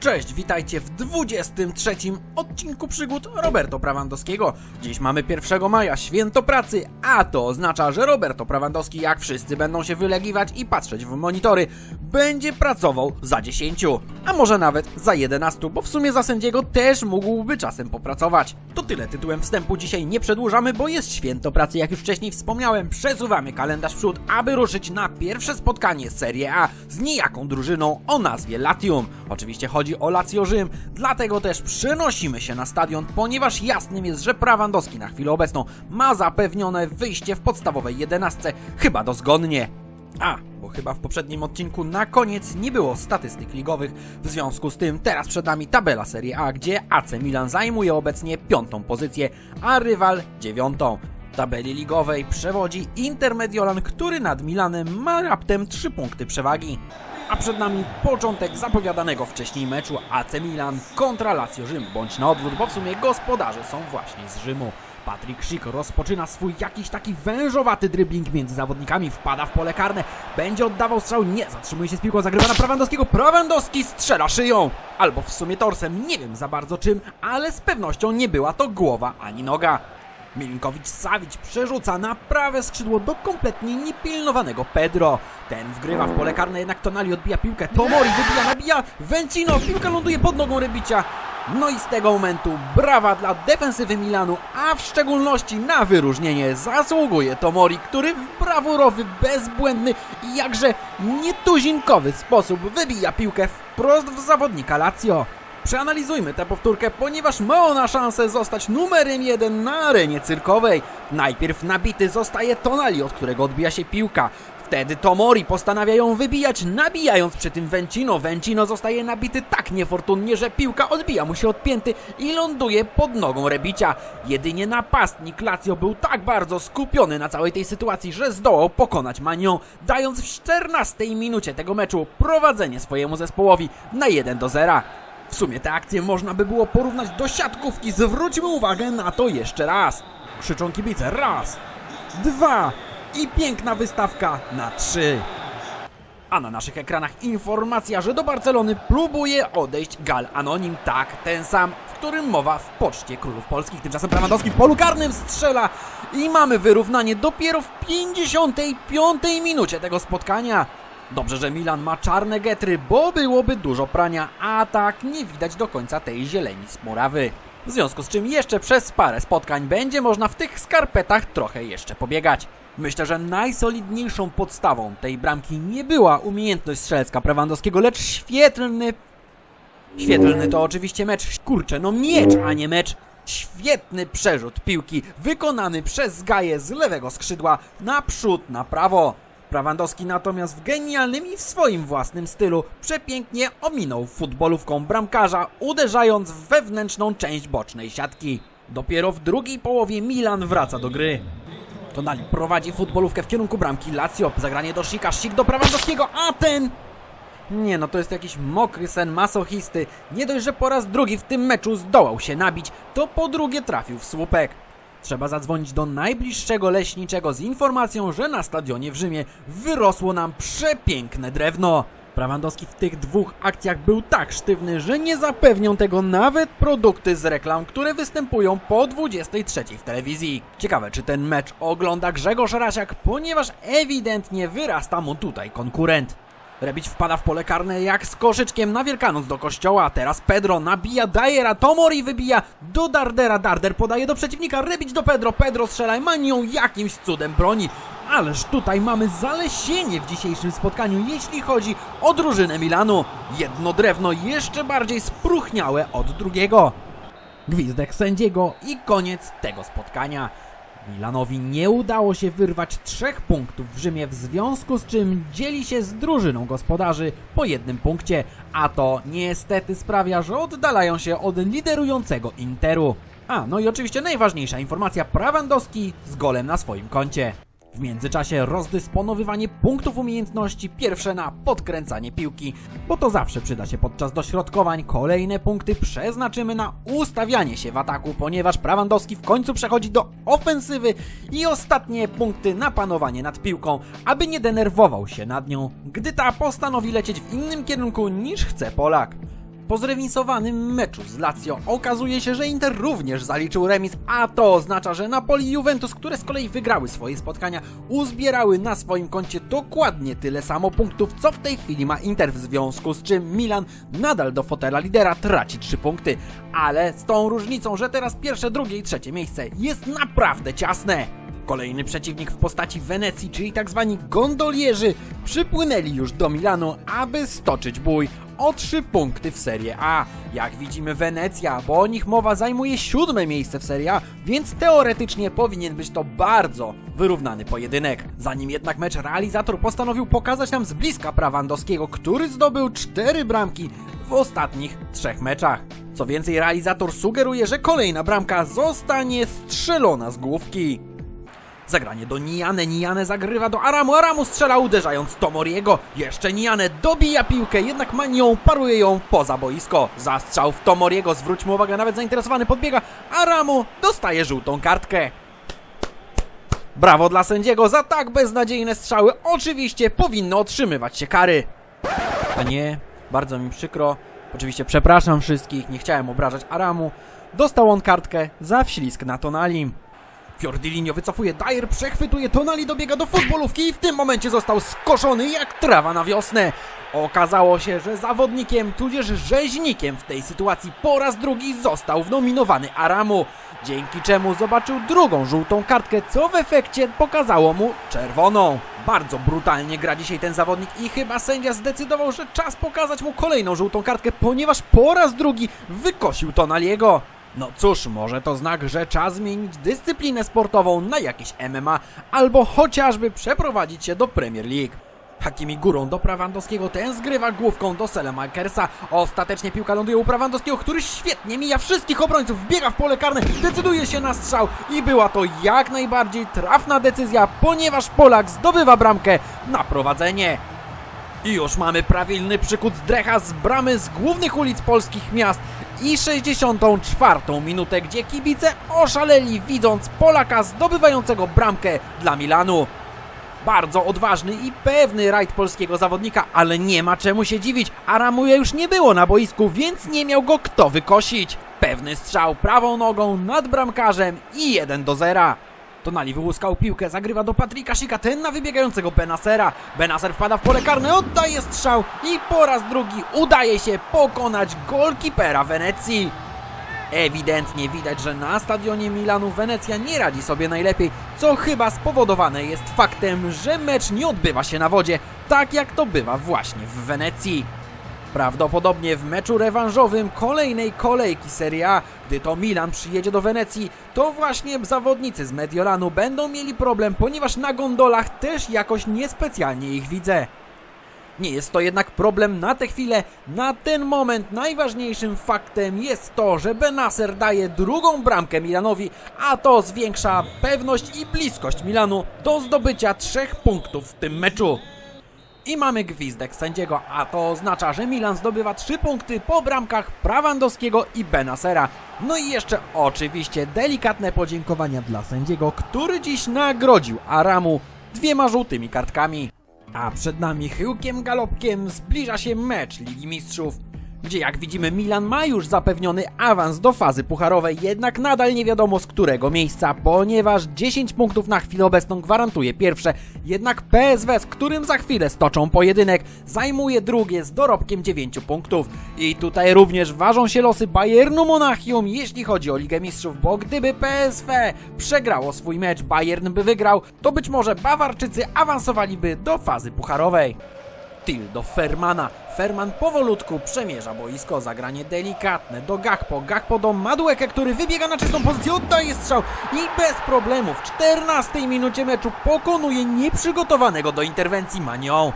Cześć, witajcie w 23 odcinku przygód Roberto Prawandowskiego. Dziś mamy 1 maja, święto pracy, a to oznacza, że Roberto Prawandowski, jak wszyscy będą się wylegiwać i patrzeć w monitory, będzie pracował za 10, a może nawet za 11, bo w sumie za sędziego też mógłby czasem popracować. To tyle tytułem wstępu dzisiaj nie przedłużamy, bo jest święto pracy, jak już wcześniej wspomniałem. Przesuwamy kalendarz w przód, aby ruszyć na pierwsze spotkanie Serie A z niejaką drużyną o nazwie Latium. Oczywiście chodzi o Lazio Rzym, dlatego też przenosimy się na stadion, ponieważ jasnym jest, że Prawandowski na chwilę obecną ma zapewnione wyjście w podstawowej jedenastce, chyba dozgodnie. A, bo chyba w poprzednim odcinku na koniec nie było statystyk ligowych, w związku z tym teraz przed nami tabela Serie A, gdzie AC Milan zajmuje obecnie piątą pozycję, a rywal dziewiątą. Tabeli ligowej przewodzi Inter Mediolan, który nad Milanem ma raptem 3 punkty przewagi. A przed nami początek zapowiadanego wcześniej meczu AC Milan kontra Lazio Rzym, bądź na odwrót, bo w sumie gospodarze są właśnie z Rzymu. Patryk Szyk rozpoczyna swój jakiś taki wężowaty dribbling między zawodnikami, wpada w pole karne, będzie oddawał strzał, nie, zatrzymuje się z piłką, zagrywa na Prawandowskiego, Prawandowski strzela szyją! Albo w sumie torsem, nie wiem za bardzo czym, ale z pewnością nie była to głowa ani noga. Milinkowicz-Savic przerzuca na prawe skrzydło do kompletnie niepilnowanego Pedro. Ten wgrywa w pole karne, jednak Tonali odbija piłkę. Tomori wybija, nabija. Wencino, piłka ląduje pod nogą Rebicia. No i z tego momentu brawa dla defensywy Milanu, a w szczególności na wyróżnienie zasługuje Tomori, który w brawurowy, bezbłędny i jakże nietuzinkowy sposób wybija piłkę wprost w zawodnika Lazio. Przeanalizujmy tę powtórkę, ponieważ ma ona szansę zostać numerem jeden na arenie cyrkowej. Najpierw nabity zostaje Tonali, od którego odbija się piłka. Wtedy Tomori postanawia ją wybijać, nabijając przy tym Vencino. Vencino zostaje nabity tak niefortunnie, że piłka odbija mu się od pięty i ląduje pod nogą Rebicia. Jedynie napastnik Lazio był tak bardzo skupiony na całej tej sytuacji, że zdołał pokonać Manią, dając w 14 minucie tego meczu prowadzenie swojemu zespołowi na 1 do 0. W sumie tę akcję można by było porównać do siatkówki. Zwróćmy uwagę na to jeszcze raz. Krzyczą kibice. Raz, dwa i piękna wystawka na trzy. A na naszych ekranach informacja, że do Barcelony próbuje odejść Gal Anonim. Tak, ten sam, w którym mowa w Poczcie Królów Polskich. Tymczasem Prawandowski w polu karnym strzela i mamy wyrównanie dopiero w 55 minucie tego spotkania. Dobrze, że Milan ma czarne getry, bo byłoby dużo prania, a tak nie widać do końca tej zieleni z murawy. W związku z czym jeszcze przez parę spotkań będzie można w tych skarpetach trochę jeszcze pobiegać. Myślę, że najsolidniejszą podstawą tej bramki nie była umiejętność strzelecka Prawandowskiego, lecz świetlny... Świetlny to oczywiście mecz, kurczę, no miecz, a nie mecz. Świetny przerzut piłki wykonany przez Gaję z lewego skrzydła naprzód na prawo. Prawandowski natomiast w genialnym i w swoim własnym stylu przepięknie ominął futbolówką bramkarza, uderzając w wewnętrzną część bocznej siatki. Dopiero w drugiej połowie Milan wraca do gry. Tonali prowadzi futbolówkę w kierunku bramki Lazio. Zagranie do Sika, Sik do Prawandowskiego, a ten... Nie no, to jest jakiś mokry sen masochisty. Nie dość, że po raz drugi w tym meczu zdołał się nabić, to po drugie trafił w słupek. Trzeba zadzwonić do najbliższego leśniczego z informacją, że na stadionie w Rzymie wyrosło nam przepiękne drewno. Prawandowski w tych dwóch akcjach był tak sztywny, że nie zapewnią tego nawet produkty z reklam, które występują po 23 w telewizji. Ciekawe, czy ten mecz ogląda Grzegorz Rasiak, ponieważ ewidentnie wyrasta mu tutaj konkurent. Rebić wpada w pole karne jak z koszyczkiem na Wielkanoc do kościoła. Teraz Pedro nabija Dajera, Tomori wybija do Dardera. Darder podaje do przeciwnika, Rebić do Pedro. Pedro strzela Manią jakimś cudem broni. Ależ tutaj mamy zalesienie w dzisiejszym spotkaniu, jeśli chodzi o drużynę Milanu. Jedno drewno jeszcze bardziej spruchniałe od drugiego. Gwizdek sędziego i koniec tego spotkania. Milanowi nie udało się wyrwać trzech punktów w Rzymie, w związku z czym dzieli się z drużyną gospodarzy po jednym punkcie, a to niestety sprawia, że oddalają się od liderującego Interu. A, no i oczywiście najważniejsza informacja, Prawandowski z golem na swoim koncie. W międzyczasie rozdysponowywanie punktów umiejętności pierwsze na podkręcanie piłki, bo to zawsze przyda się podczas dośrodkowań. Kolejne punkty przeznaczymy na ustawianie się w ataku, ponieważ Prawandowski w końcu przechodzi do ofensywy i ostatnie punkty na panowanie nad piłką, aby nie denerwował się nad nią, gdy ta postanowi lecieć w innym kierunku niż chce Polak. Po zremisowanym meczu z Lazio. Okazuje się, że Inter również zaliczył remis, a to oznacza, że Napoli i Juventus, które z kolei wygrały swoje spotkania, uzbierały na swoim koncie dokładnie tyle samo punktów, co w tej chwili ma Inter, w związku z czym Milan nadal do fotela lidera traci 3 punkty, ale z tą różnicą, że teraz pierwsze, drugie i trzecie miejsce jest naprawdę ciasne. Kolejny przeciwnik w postaci Wenecji, czyli tak zwani gondolierzy, przypłynęli już do Milanu, aby stoczyć bój o 3 punkty w Serie A. Jak widzimy Wenecja, bo o nich mowa zajmuje siódme miejsce w Serie A, więc teoretycznie powinien być to bardzo wyrównany pojedynek. Zanim jednak mecz realizator postanowił pokazać nam z bliska Prawandowskiego, który zdobył 4 bramki w ostatnich trzech meczach. Co więcej, realizator sugeruje, że kolejna bramka zostanie strzelona z główki. Zagranie do Niane, Niane zagrywa do Aramu, Aramu strzela uderzając Tomoriego. Jeszcze Niane dobija piłkę, jednak Manią paruje ją poza boisko. Zastrzał w Tomoriego, zwróćmy uwagę, nawet zainteresowany podbiega. Aramu dostaje żółtą kartkę. Brawo dla sędziego za tak beznadziejne strzały. Oczywiście powinno otrzymywać się kary. A nie, bardzo mi przykro. Oczywiście przepraszam wszystkich, nie chciałem obrażać Aramu. Dostał on kartkę za wślizg na Tonali. Fiordilinio wycofuje, Dyer przechwytuje, Tonali dobiega do futbolówki i w tym momencie został skoszony jak trawa na wiosnę. Okazało się, że zawodnikiem, tudzież rzeźnikiem w tej sytuacji po raz drugi został wnominowany Aramu, dzięki czemu zobaczył drugą żółtą kartkę, co w efekcie pokazało mu czerwoną. Bardzo brutalnie gra dzisiaj ten zawodnik i chyba sędzia zdecydował, że czas pokazać mu kolejną żółtą kartkę, ponieważ po raz drugi wykosił Tonaliego. No cóż, może to znak, że czas zmienić dyscyplinę sportową na jakieś MMA albo chociażby przeprowadzić się do Premier League. Hakimi górą do Prawandowskiego, ten zgrywa główką do Selemakersa. Ostatecznie piłka ląduje u Prawandowskiego, który świetnie mija wszystkich obrońców, wbiega w pole karne, decyduje się na strzał i była to jak najbardziej trafna decyzja, ponieważ Polak zdobywa bramkę na prowadzenie. I już mamy prawilny przykuc Drecha z bramy z głównych ulic polskich miast i 64. minutę, gdzie kibice oszaleli widząc Polaka zdobywającego bramkę dla Milanu. Bardzo odważny i pewny rajd polskiego zawodnika, ale nie ma czemu się dziwić. Aramuja już nie było na boisku, więc nie miał go kto wykosić. Pewny strzał prawą nogą nad bramkarzem i 1 do 0. Tonali wyłuskał piłkę, zagrywa do Patryka Sika, wybiegającego Benasera. Benaser wpada w pole karne, oddaje strzał i po raz drugi udaje się pokonać golkipera Wenecji. Ewidentnie widać, że na stadionie Milanu Wenecja nie radzi sobie najlepiej, co chyba spowodowane jest faktem, że mecz nie odbywa się na wodzie, tak jak to bywa właśnie w Wenecji. Prawdopodobnie w meczu rewanżowym kolejnej kolejki Serie A, gdy to Milan przyjedzie do Wenecji, to właśnie zawodnicy z Mediolanu będą mieli problem, ponieważ na gondolach też jakoś niespecjalnie ich widzę. Nie jest to jednak problem na tę chwilę. Na ten moment najważniejszym faktem jest to, że Benacer daje drugą bramkę Milanowi, a to zwiększa pewność i bliskość Milanu do zdobycia trzech punktów w tym meczu. I mamy gwizdek sędziego, a to oznacza, że Milan zdobywa 3 punkty po bramkach Prawandowskiego i Benasera. No i jeszcze oczywiście delikatne podziękowania dla sędziego, który dziś nagrodził Aramu dwiema żółtymi kartkami. A przed nami chyłkiem galopkiem zbliża się mecz Ligi Mistrzów, gdzie jak widzimy Milan ma już zapewniony awans do fazy pucharowej, jednak nadal nie wiadomo z którego miejsca, ponieważ 10 punktów na chwilę obecną gwarantuje pierwsze, jednak PSW, z którym za chwilę stoczą pojedynek, zajmuje drugie z dorobkiem 9 punktów. I tutaj również ważą się losy Bayernu Monachium, jeśli chodzi o Ligę Mistrzów, bo gdyby PSW przegrało swój mecz, Bayern by wygrał, to być może Bawarczycy awansowaliby do fazy pucharowej. Do Fermana. Ferman powolutku przemierza boisko. Zagranie delikatne do Gakpo. Gakpo do Madueke, który wybiega na czystą pozycję, oddaje strzał i bez problemu w 14 minucie meczu pokonuje nieprzygotowanego do interwencji Manią.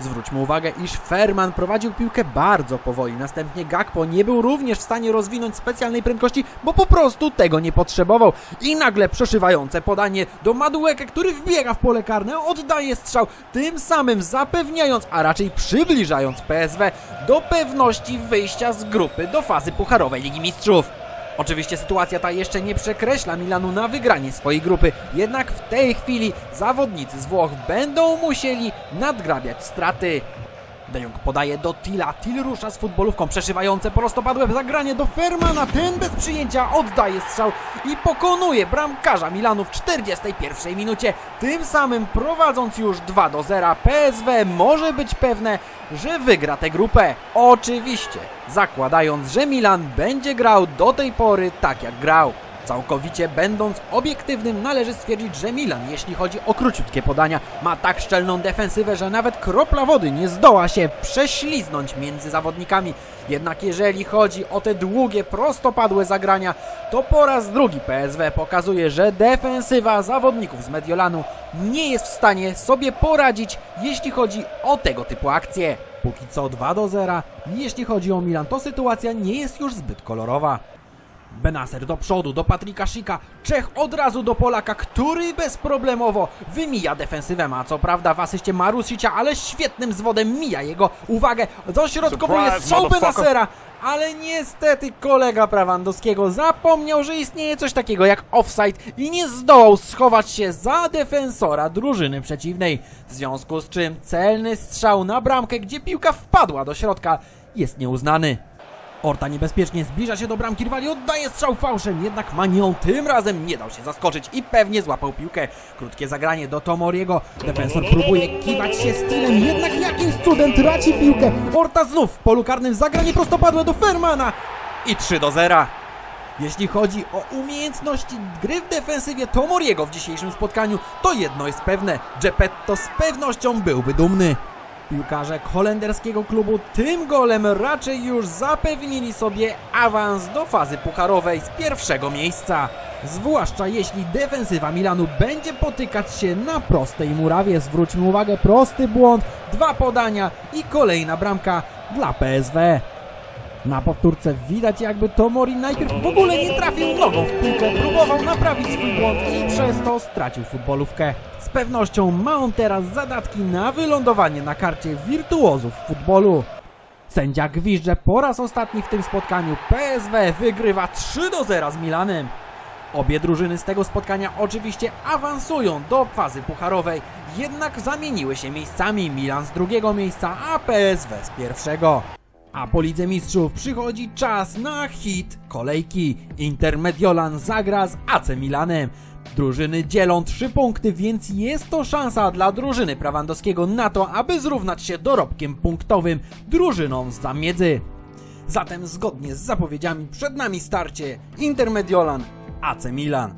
Zwróćmy uwagę, iż Ferman prowadził piłkę bardzo powoli. Następnie Gakpo nie był również w stanie rozwinąć specjalnej prędkości, bo po prostu tego nie potrzebował. I nagle przeszywające podanie do Madueke, który wbiega w pole karne, oddaje strzał, tym samym zapewniając, a raczej przybliżając PSW do pewności wyjścia z grupy do fazy pucharowej Ligi Mistrzów. Oczywiście sytuacja ta jeszcze nie przekreśla Milanu na wygranie swojej grupy, jednak w tej chwili zawodnicy z Włoch będą musieli nadgrabiać straty. De Jong podaje do Tila, Til rusza z futbolówką, przeszywające prostopadłe zagranie do Fermana, ten bez przyjęcia oddaje strzał i pokonuje bramkarza Milanu w 41 minucie, tym samym prowadząc już 2 do 0. PSW może być pewne, że wygra tę grupę. Oczywiście, zakładając, że Milan będzie grał do tej pory tak jak grał. Całkowicie będąc obiektywnym, należy stwierdzić, że Milan, jeśli chodzi o króciutkie podania, ma tak szczelną defensywę, że nawet kropla wody nie zdoła się prześliznąć między zawodnikami. Jednak jeżeli chodzi o te długie, prostopadłe zagrania, to po raz drugi PSW pokazuje, że defensywa zawodników z Mediolanu nie jest w stanie sobie poradzić, jeśli chodzi o tego typu akcje. Póki co 2 do 0. Jeśli chodzi o Milan, to sytuacja nie jest już zbyt kolorowa. Benaser do przodu, do Patryka Szyka. Czech od razu do Polaka, który bezproblemowo wymija defensywę. Ma co prawda w asyście Marusicia, ale świetnym zwodem mija jego uwagę. Dośrodkowuje strzał. Benasera. Ale niestety kolega Prawandowskiego zapomniał, że istnieje coś takiego jak offside i nie zdołał schować się za defensora drużyny przeciwnej. W związku z czym celny strzał na bramkę, gdzie piłka wpadła do środka, jest nieuznany. Orta niebezpiecznie zbliża się do bramki rywali, oddaje strzał fałszem, jednak Manion tym razem nie dał się zaskoczyć i pewnie złapał piłkę. Krótkie zagranie do Tomoriego, defensor próbuje kiwać się stylem, jednak jakimś cudem traci piłkę. Orta znów w polu karnym zagranie prostopadłe do Fermana i 3 do 0. Jeśli chodzi o umiejętności gry w defensywie Tomoriego w dzisiejszym spotkaniu, to jedno jest pewne, Geppetto z pewnością byłby dumny. Piłkarze holenderskiego klubu tym golem raczej już zapewnili sobie awans do fazy pucharowej z pierwszego miejsca. Zwłaszcza jeśli defensywa Milanu będzie potykać się na prostej murawie. Zwróćmy uwagę, prosty błąd, dwa podania i kolejna bramka dla PSW. Na powtórce widać jakby Tomori najpierw w ogóle nie trafił nogą w piłkę, próbował naprawić swój błąd i przez to stracił futbolówkę. Z pewnością ma on teraz zadatki na wylądowanie na karcie wirtuozów futbolu. Sędzia gwizdże po raz ostatni w tym spotkaniu. PSW wygrywa 3 do 0 z Milanem. Obie drużyny z tego spotkania oczywiście awansują do fazy pucharowej, jednak zamieniły się miejscami Milan z drugiego miejsca, a PSW z pierwszego. A po Lidze Mistrzów przychodzi czas na hit kolejki. Inter Mediolan zagra z AC Milanem. Drużyny dzielą 3 punkty, więc jest to szansa dla drużyny Prawandowskiego na to, aby zrównać się dorobkiem punktowym drużynom z zamiedzy. Zatem zgodnie z zapowiedziami przed nami starcie Inter Mediolan AC Milan.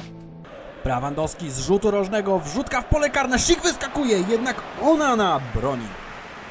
Prawandowski z rzutu rożnego, wrzutka w pole karne, Szyk wyskakuje, jednak Onana broni.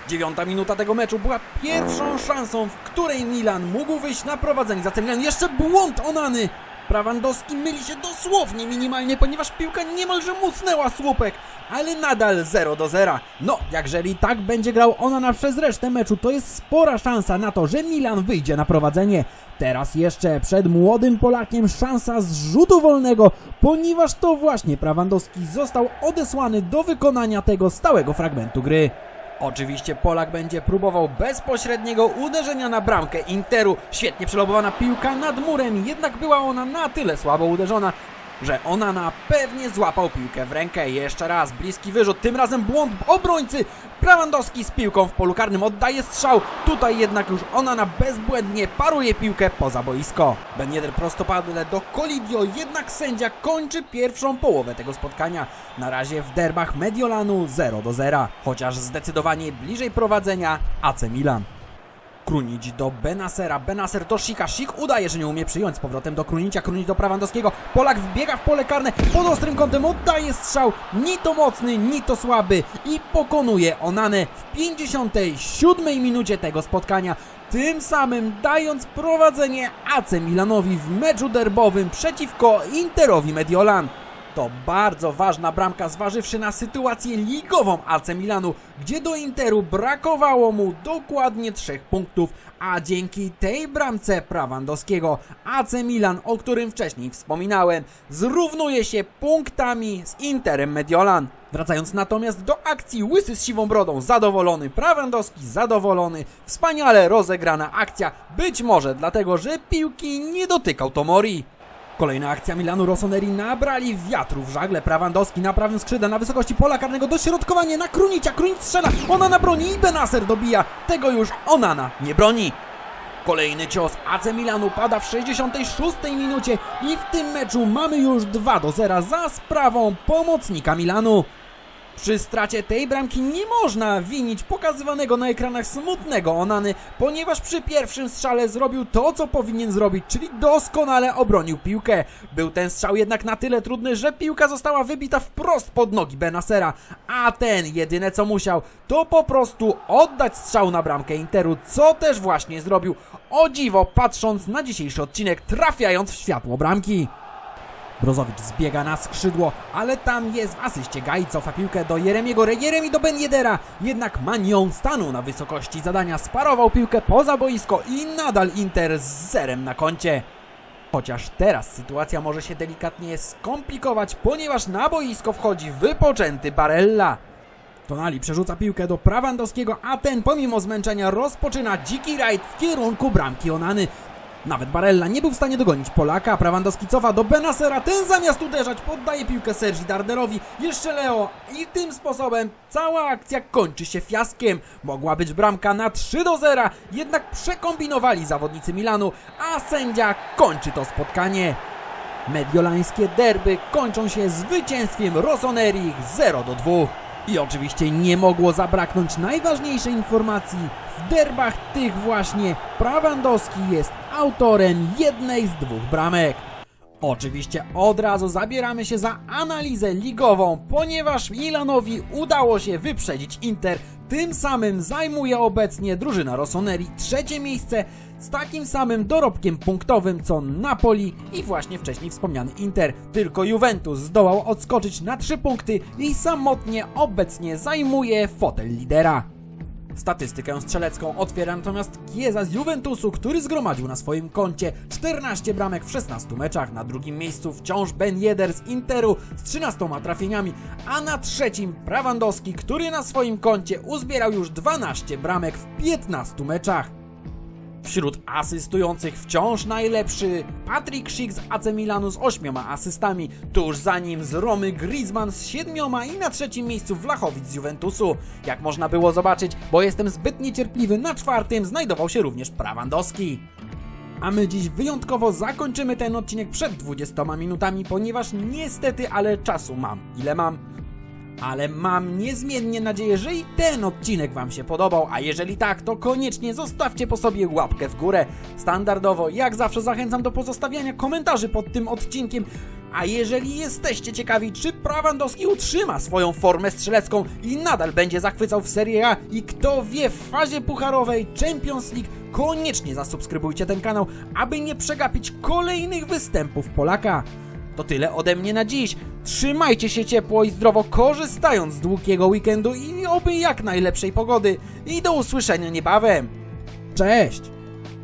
Dziewiąta minuta tego meczu była pierwszą szansą, w której Milan mógł wyjść na prowadzenie. Zatem Milan jeszcze błąd Onany. Prawandowski myli się dosłownie minimalnie, ponieważ piłka niemalże musnęła słupek, ale nadal 0 do 0. No, jakżeli tak będzie grał Onana przez resztę meczu, to jest spora szansa na to, że Milan wyjdzie na prowadzenie. Teraz jeszcze przed młodym Polakiem szansa z rzutu wolnego, ponieważ to właśnie Prawandowski został odesłany do wykonania tego stałego fragmentu gry. Oczywiście Polak będzie próbował bezpośredniego uderzenia na bramkę Interu. Świetnie przelobowana piłka nad murem, jednak była ona na tyle słabo uderzona, że ona na pewnie złapał piłkę w rękę. Jeszcze raz bliski wyrzut, tym razem błąd obrońcy. Prawandowski z piłką w polu karnym oddaje strzał. Tutaj jednak już ona na bezbłędnie paruje piłkę poza boisko. Ben Yedder prostopadle do Colidio, jednak sędzia kończy pierwszą połowę tego spotkania. Na razie w derbach Mediolanu 0 do 0, chociaż zdecydowanie bliżej prowadzenia AC Milan. Krunić do Benasera, Benaser do Sika, Sik udaje, że nie umie przyjąć z powrotem do Krunicia, Krunić do Prawandowskiego, Polak wbiega w pole karne, pod ostrym kątem oddaje strzał, ni to mocny, ni to słaby. I pokonuje Onanę w 57 minucie tego spotkania, tym samym dając prowadzenie AC Milanowi w meczu derbowym przeciwko Interowi Mediolan. To bardzo ważna bramka, zważywszy na sytuację ligową AC Milanu, gdzie do Interu brakowało mu dokładnie trzech punktów, a dzięki tej bramce Prawandowskiego AC Milan, o którym wcześniej wspominałem, zrównuje się punktami z Interem Mediolan. Wracając natomiast do akcji Łysy z siwą brodą, zadowolony, Prawandowski zadowolony, wspaniale rozegrana akcja, być może dlatego, że piłki nie dotykał Tomori. Kolejna akcja Milanu Rossoneri nabrali wiatru w żagle. Prawandowski na prawym skrzydle na wysokości pola karnego dośrodkowanie na Krunicia. Krunic strzela, Onana broni i Benacer dobija. Tego już Onana nie broni. Kolejny cios AC Milanu pada w 66 minucie i w tym meczu mamy już 2 do 0 za sprawą pomocnika Milanu. Przy stracie tej bramki nie można winić pokazywanego na ekranach smutnego Onany, ponieważ przy pierwszym strzale zrobił to, co powinien zrobić, czyli doskonale obronił piłkę. Był ten strzał jednak na tyle trudny, że piłka została wybita wprost pod nogi Benasera, a ten jedyne co musiał, to po prostu oddać strzał na bramkę Interu, co też właśnie zrobił. O dziwo, patrząc na dzisiejszy odcinek, trafiając w światło bramki. Brozowicz zbiega na skrzydło, ale tam jest w asyście Gai, cofa piłkę do Jeremiego, Re- Jeremi do Ben Yedera. Jednak Manion stanął na wysokości zadania, sparował piłkę poza boisko i nadal Inter z zerem na koncie. Chociaż teraz sytuacja może się delikatnie skomplikować, ponieważ na boisko wchodzi wypoczęty Barella. Tonali przerzuca piłkę do Prawandowskiego, a ten pomimo zmęczenia rozpoczyna dziki rajd w kierunku bramki Onany. Nawet Barella nie był w stanie dogonić Polaka, Prawandowski cofa do Benasera, ten zamiast uderzać poddaje piłkę Sergi Darderowi, jeszcze Leo i tym sposobem cała akcja kończy się fiaskiem. Mogła być bramka na 3 do 0, jednak przekombinowali zawodnicy Milanu, a sędzia kończy to spotkanie. Mediolańskie derby kończą się zwycięstwem Rossoneri 0 do 2. I oczywiście nie mogło zabraknąć najważniejszej informacji. W derbach tych właśnie Prawandowski jest autorem jednej z dwóch bramek. Oczywiście od razu zabieramy się za analizę ligową, ponieważ Milanowi udało się wyprzedzić Inter. Tym samym zajmuje obecnie drużyna Rossoneri trzecie miejsce z takim samym dorobkiem punktowym co Napoli i właśnie wcześniej wspomniany Inter. Tylko Juventus zdołał odskoczyć na trzy punkty i samotnie obecnie zajmuje fotel lidera. Statystykę strzelecką otwiera natomiast Chiesa z Juventusu, który zgromadził na swoim koncie 14 bramek w 16 meczach. Na drugim miejscu wciąż Ben Yedder z Interu z 13 trafieniami, a na trzecim Prawandowski, który na swoim koncie uzbierał już 12 bramek w 15 meczach. Wśród asystujących wciąż najlepszy Patrick Schick z AC Milanu z 8 asystami, tuż za nim z Romy Griezmann z 7 i na trzecim miejscu Wlachowicz z Juventusu. Jak można było zobaczyć, bo jestem zbyt niecierpliwy, na czwartym znajdował się również Prawandowski. A my dziś wyjątkowo zakończymy ten odcinek przed 20 minutami, ponieważ niestety, ale czasu mam. Ile mam? Ale mam niezmiennie nadzieję, że i ten odcinek Wam się podobał, a jeżeli tak, to koniecznie zostawcie po sobie łapkę w górę. Standardowo, jak zawsze zachęcam do pozostawiania komentarzy pod tym odcinkiem, a jeżeli jesteście ciekawi, czy Prawandowski utrzyma swoją formę strzelecką i nadal będzie zachwycał w Serie A i kto wie w fazie pucharowej Champions League, koniecznie zasubskrybujcie ten kanał, aby nie przegapić kolejnych występów Polaka. To tyle ode mnie na dziś. Trzymajcie się ciepło i zdrowo, korzystając z długiego weekendu i oby jak najlepszej pogody. I do usłyszenia niebawem. Cześć!